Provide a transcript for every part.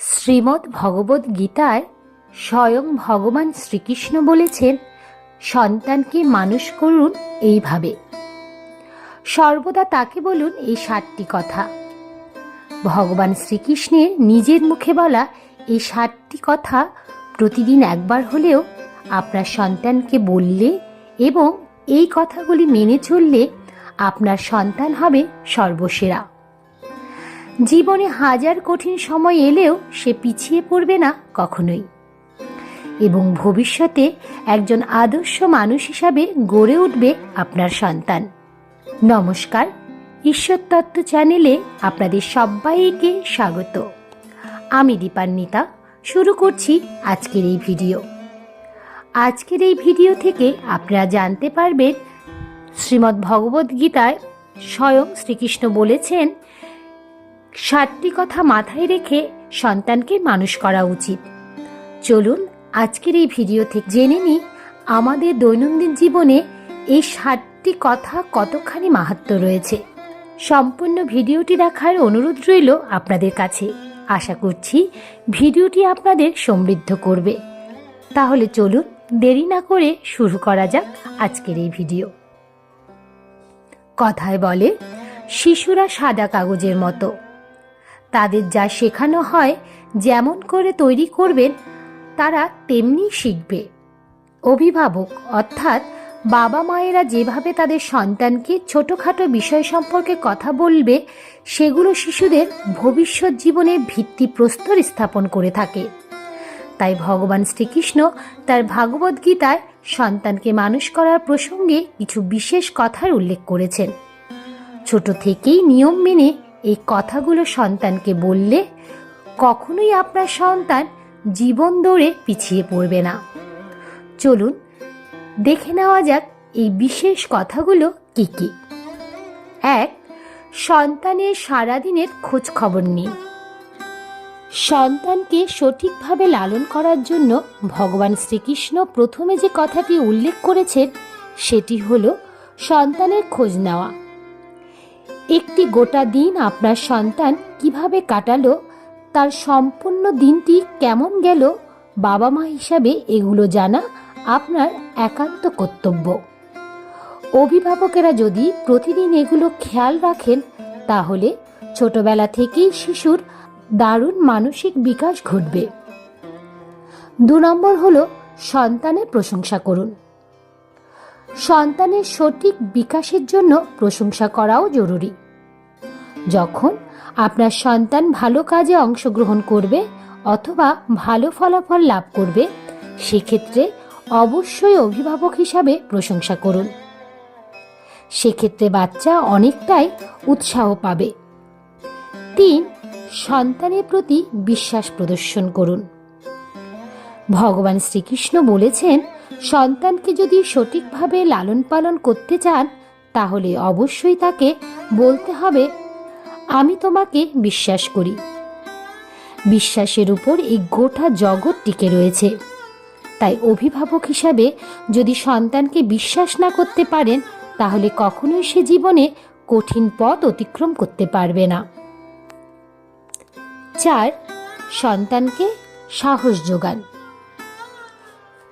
শ্রীমদ্ ভগবদ্ গীতায় স্বয়ং ভগবান শ্রীকৃষ্ণ বলেছেন, সন্তানকে মানুষ করুন এইভাবে। সর্বদা তাকে বলুন এই সাতটি কথা। ভগবান শ্রীকৃষ্ণের নিজের মুখে বলা এই সাতটি কথা প্রতিদিন একবার হলেও আপনার সন্তানকে বললে এবং এই কথাগুলি মেনে চললে আপনার সন্তান হবে সর্বসেরা। জীবনে হাজার কঠিন সময় এলেও সে পিছিয়ে পড়বে না কখনোই। এবং ভবিষ্যতে একজন আদর্শ মানুষ হিসাবে গড়ে উঠবে আপনার সন্তান। নমস্কার, ঈশ্বর তত্ত্ব চ্যানেলে আপনাদের সবাইকে স্বাগত। আমি দীপান্বিতা, শুরু করছি আজকের এই ভিডিও। আজকের এই ভিডিও থেকে আপনারা জানতে পারবেন, শ্রীমদ্ ভগবদ্গীতায় স্বয়ং শ্রীকৃষ্ণ বলেছেন ষাটটি কথা মাথায় রেখে সন্তানকে মানুষ করা উচিত। চলুন আজকের এই ভিডিও থেকে জেনে নিই, আমাদের দৈনন্দিন জীবনে এই সাতটি কথা কতখানি মাহাত্ম রয়েছে। সম্পূর্ণ ভিডিওটি দেখার অনুরোধ রইল আপনাদের কাছে। আশা করছি ভিডিওটি আপনাদের সমৃদ্ধ করবে। তাহলে চলুন দেরি না করে শুরু করা যাক আজকের এই ভিডিও। কথায় বলে, শিশুরা সাদা কাগজের মতো। তাদের যা শেখানো হয়, যেমন করে তৈরি করবেন, তারা তেমনি শিখবে। অভিভাবক, অর্থাৎ বাবা মায়েরা যেভাবে তাদের সন্তানকে ছোটোখাটো বিষয় সম্পর্কে কথা বলবে, সেগুলো শিশুদের ভবিষ্যৎ জীবনের ভিত্তিপ্রস্তর স্থাপন করে থাকে। তাই ভগবান শ্রীকৃষ্ণ তার ভাগবত গীতায় সন্তানকে মানুষ করার প্রসঙ্গে কিছু বিশেষ কথার উল্লেখ করেছেন। ছোট থেকেই নিয়ম মেনে এই কথাগুলো সন্তানকে বললে কখনোই আপনার সন্তান জীবন দৌড়ে পিছিয়ে পড়বে না। চলুন, দেখে নেওয়া যাক এই বিশেষ কথাগুলো কি কি। এক, সন্তানের সারাদিনের খোঁজ খবর নিন। সন্তানকে সঠিকভাবে লালন করার জন্য ভগবান শ্রীকৃষ্ণ প্রথমে যে কথাটি উল্লেখ করেছেন, সেটি হল সন্তানের খোঁজ নেওয়া। একটি গোটা দিন আপনার সন্তান কীভাবে কাটালো, তার সম্পূর্ণ দিনটি কেমন গেল বাবা মা হিসাবে এগুলো জানা আপনার একান্ত কর্তব্য। অভিভাবকেরা যদি প্রতিদিন এগুলো খেয়াল রাখেন, তাহলে ছোটবেলা থেকেই শিশুর দারুণ মানসিক বিকাশ ঘটবে। দু নম্বর হলো সন্তানের প্রশংসা করুন। সন্তানের সঠিক বিকাশের জন্য প্রশংসা করাও জরুরি। যখন আপনার সন্তান ভালো কাজে অংশগ্রহণ করবে অথবা ভালো ফলাফল লাভ করবে, সেক্ষেত্রে অবশ্যই অভিভাবক হিসাবে প্রশংসা করুন। সেক্ষেত্রে বাচ্চা অনেকটাই উৎসাহ পাবে। তিন, সন্তানের প্রতি বিশ্বাস প্রদর্শন করুন। ভগবান শ্রীকৃষ্ণ বলেছেন, সন্তানকে যদি সঠিকভাবে লালন পালন করতে চান, তাহলে অবশ্যই তাকে বলতে হবে, আমি তোমাকে বিশ্বাস করি। বিশ্বাসের উপর এই গোটা জগৎ টিকে রয়েছে। তাই অভিভাবক হিসাবে যদি সন্তানকে বিশ্বাস না করতে পারেন, তাহলে কখনোই সে জীবনে কঠিন পথ অতিক্রম করতে পারবে না। চার, সন্তানকে সাহস যোগান।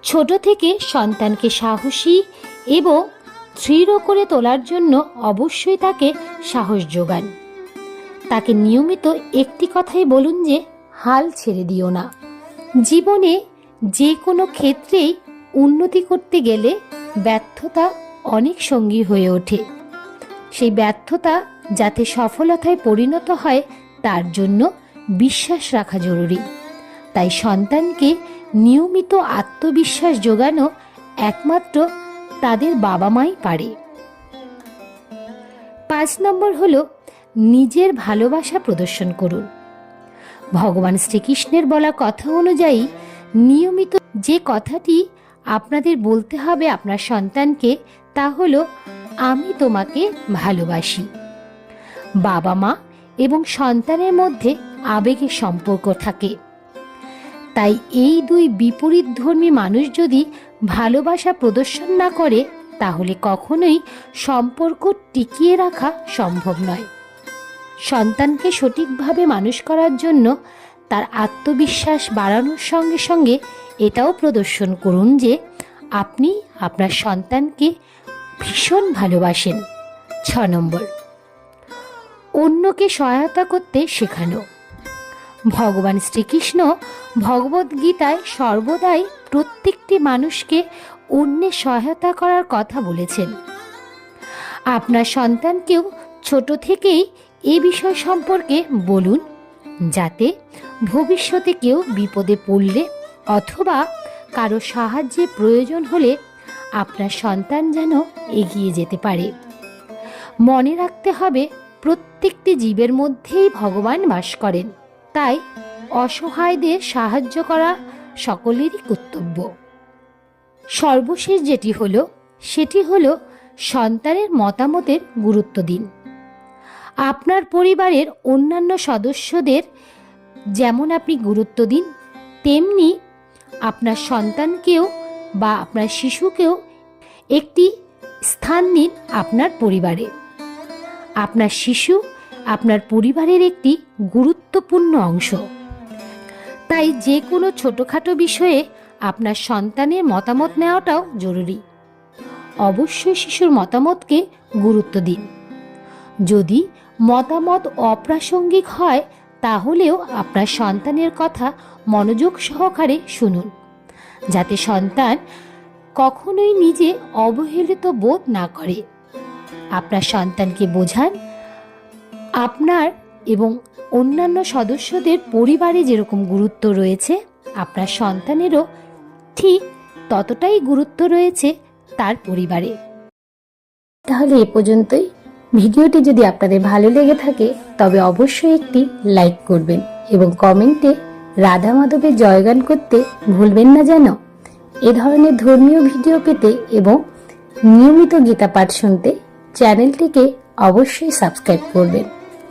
ছোট থেকে সন্তানকে সাহসী এবং দৃঢ় করে তোলার জন্য অবশ্যই তাকে সাহস যোগান। তাকে নিয়মিত একটি কথাই বলুন যে, হাল ছেড়ে দিও না। জীবনে যে কোনো ক্ষেত্রেই উন্নতি করতে গেলে ব্যর্থতা অনেক সঙ্গী হয়ে ওঠে। সেই ব্যর্থতা যাতে সফলতায় পরিণত হয়, তার জন্য বিশ্বাস রাখা জরুরি। তাই সন্তানকে নিয়মিত আত্মবিশ্বাস যোগানো একমাত্র তাদের বাবা মাই পারে। পাঁচ নম্বর হল নিজের ভালোবাসা প্রদর্শন করুন। ভগবান শ্রীকৃষ্ণের বলা কথা অনুযায়ী নিয়মিত যে কথাটি আপনাদের বলতে হবে আপনার সন্তানকে, তা হলো, আমি তোমাকে ভালোবাসি। বাবা মা এবং সন্তানের মধ্যে আবেগের সম্পর্ক থাকে। তাই এই দুই বিপরীত ধর্মী মানুষ যদি ভালোবাসা প্রদর্শন না করে, তাহলে কখনোই সম্পর্ক টিকিয়ে রাখা সম্ভব নয়। সন্তানকে সঠিকভাবে মানুষ করার জন্য তার আত্মবিশ্বাস বাড়ানোর সঙ্গে সঙ্গে এটাও প্রদর্শন করুন যে আপনি আপনার সন্তানকে ভীষণ ভালোবাসেন। ছ নম্বর। অন্যকে সহায়তা করতে শেখানো। ভগবান শ্রীকৃষ্ণ ভগবদ্গীতায় সর্বদাই প্রত্যেকটি মানুষকে অন্যের সহায়তা করার কথা বলেছেন। আপনার সন্তানকেও ছোট থেকেই এ বিষয় সম্পর্কে বলুন, যাতে ভবিষ্যতে কেউ বিপদে পড়লে অথবা কারও সাহায্যের প্রয়োজন হলে আপনার সন্তান যেন এগিয়ে যেতে পারে। মনে রাখতে হবে, প্রত্যেকটি জীবের মধ্যেই ভগবান বাস করেন। তাই অসহায়দের সাহায্য করা সকলেরই কর্তব্য। সর্বশেষ যেটি হলো, সেটি হলো সন্তানের মতামতের গুরুত্ব দিন। আপনার পরিবারের অন্যান্য সদস্যদের যেমন আপনি গুরুত্ব দিন, তেমনি আপনার সন্তানকেও বা আপনার শিশুকেও একটি স্থান দিন আপনার পরিবারে। আপনার শিশু আপনার পরিবারের একটি গুরুত্বপূর্ণ অংশ। তাই যে কোনো ছোটোখাটো বিষয়ে আপনার সন্তানের মতামত নেওয়াটাও জরুরি। অবশ্যই শিশুর মতামতকে গুরুত্ব দিন। যদি মতামত অপ্রাসঙ্গিক হয়, তাহলেও আপনার সন্তানের কথা মনোযোগ সহকারে শুনুন, যাতে সন্তান কখনোই নিজে অবহেলিত বোধ না করে। আপনার সন্তানকে বোঝান আপনার এবং অন্যান্য সদস্যদের পরিবারে যেরকম গুরুত্ব রয়েছে, আপনার সন্তানেরও ঠিক ততটাই গুরুত্ব রয়েছে তার পরিবারে। তাহলে এ পর্যন্তই। ভিডিওটি যদি আপনাদের ভালো লেগে থাকে, তবে অবশ্যই একটি লাইক করবেন এবং কমেন্টে রাধা মাধবের জয়গান করতে ভুলবেন না যেন। এ ধরনের ধর্মীয় ভিডিও পেতে এবং নিয়মিত গীতা পাঠ শুনতে চ্যানেলটিকে অবশ্যই সাবস্ক্রাইব করবেন।